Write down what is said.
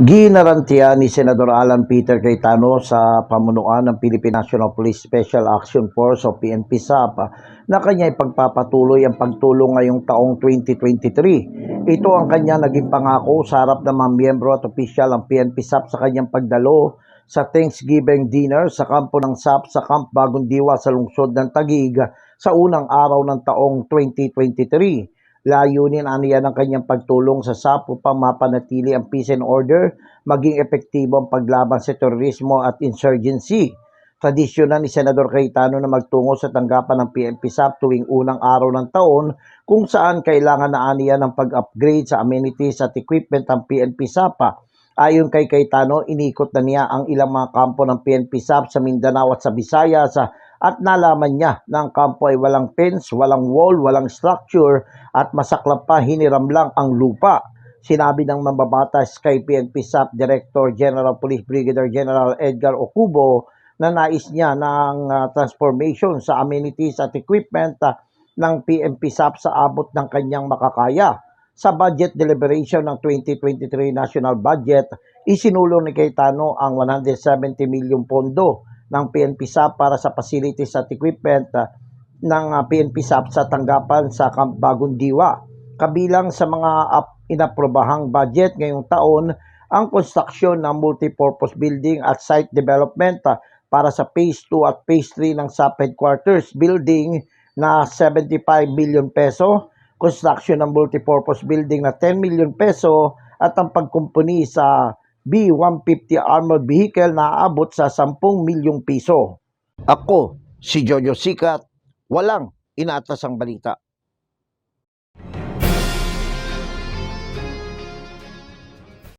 Ginarantiya ni Senador Alan Peter Cayetano sa pamunuan ng Philippine National Police Special Action Force o PNP SAP na kanya ipagpapatuloy ang pagtulong ngayong taong 2023. Ito ang kanya naging pangako sa harap ng mga miyembro at opisyal ng PNP SAP sa kanyang pagdalo sa Thanksgiving dinner sa kampo ng SAP sa Camp Bagong Diwa sa lungsod ng Taguig sa unang araw ng taong 2023. Layunin aniya ng kanyang pagtulong sa SAP upang mapanatili ang peace and order, maging epektibo ang paglaban sa terorismo at insurgency. Tradisyon na ni Senador Cayetano na magtungo sa tanggapan ng PNP SAP tuwing unang araw ng taon kung saan kailangan na aniya ng pag-upgrade sa amenities at equipment ng PNP SAP. Ayon kay Cayetano, inikot na niya ang ilang mga kampo ng PNP SAP sa Mindanao at sa Visayas at nalaman niya na ang kampo ay walang fence, walang wall, walang structure at masaklap pa hiniram lang ang lupa. Sinabi ng mambabatas kay PNP SAP Director General Police Brigadier General Edgar Okubo na nais niya ng ah, transformation sa amenities at equipment ah, ng PNP SAP sa abot ng kanyang makakaya. Sa budget deliberation ng 2023 national budget, isinulong ni Cayetano ang 170 milyong pondo ng PNP SAP para sa facilities at equipment ah, ng ah, PNP SAP sa tanggapan sa Bagong Diwa. Kabilang sa mga inaprobahang budget ngayong taon ang konstruksyon ng multipurpose building at site development ah, para sa Phase 2 at Phase 3 ng SAP Headquarters building na 75 million peso, construction ng multipurpose building na 10 million peso at ang pagkumpuni sa B-150 armored vehicle na aabot sa 10 milyong piso. Ako, si Jojo Sikat, walang inatas ang balita.